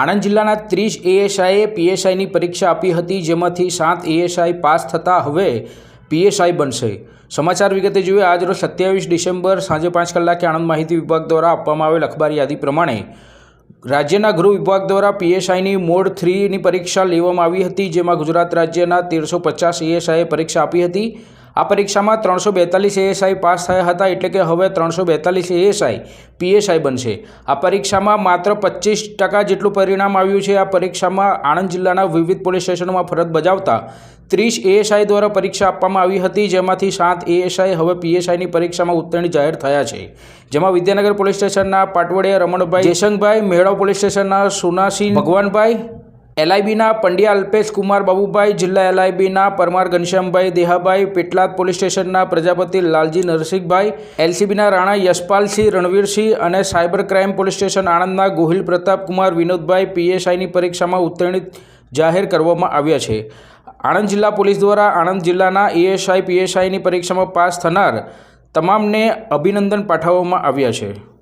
આણંદ જિલ્લાના ત્રીસ એએસઆઈએ પીએસઆઈની પરીક્ષા આપી હતી, જેમાંથી સાત એએસઆઈ પાસ થતાં હવે પીએસઆઈ બનશે. સમાચાર વિગતે જોઈએ આજરોજ સત્યાવીસ ડિસેમ્બર સાંજે પાંચ કલાકે આણંદ માહિતી વિભાગ દ્વારા આપવામાં આવેલ અખબાર યાદી પ્રમાણે રાજ્યના ગૃહ વિભાગ દ્વારા પીએસઆઈની મોડ થ્રીની પરીક્ષા લેવામાં આવી હતી, જેમાં ગુજરાત રાજ્યના તેરસો પચાસ એએસઆઈએ પરીક્ષા આપી હતી. આ પરીક્ષામાં ત્રણસો બેતાલીસ એએસઆઈ પાસ થયા હતા એટલે કે હવે ત્રણસો બેતાલીસ એએસઆઈ પીએસઆઈ બનશે. આ પરીક્ષામાં માત્ર પચીસ ટકા જેટલું પરિણામ આવ્યું છે. આ પરીક્ષામાં આણંદ જિલ્લાના વિવિધ પોલીસ સ્ટેશનોમાં ફરજ બજાવતા ત્રીસ એએસઆઈ દ્વારા પરીક્ષા આપવામાં આવી હતી. જેમાંથી સાત એએસઆઈ હવે પીએસઆઈની પરીક્ષામાં ઉત્તીર્ણ જાહેર થયા છે. જેમાં વિદ્યાનગર પોલીસ સ્ટેશનના પાટવડિયા રમણભાઈ જયશંકભાઈ મેળવ પોલીસ સ્ટેશનના સુનાસિંહ, ભગવાનભાઈ એલઆઈબીના પંડ્યા અલ્પેશ કુમાર બાબુભાઈ, જિલ્લા એલઆઈબીના પરમાર ઘનશ્યામભાઈ દેહાભાઈ, પેટલાદ પોલીસ સ્ટેશનના પ્રજાપતિ લાલજી નરસિંહભાઈ, એલસીબીના રાણા યશપાલસિંહ રણવીરસિંહ અને સાયબર ક્રાઇમ પોલીસ સ્ટેશન આણંદના ગોહિલ પ્રતાપકુમાર વિનોદભાઈ પીએસઆઈની પરીક્ષામાં ઉત્તીર્ણ જાહેર કરવામાં આવ્યા છે. આણંદ જિલ્લા પોલીસ દ્વારા આણંદ જિલ્લાના એએસઆઈ પીએસઆઈની પરીક્ષામાં પાસ થનાર તમામને અભિનંદન પાઠવવામાં આવ્યા છે.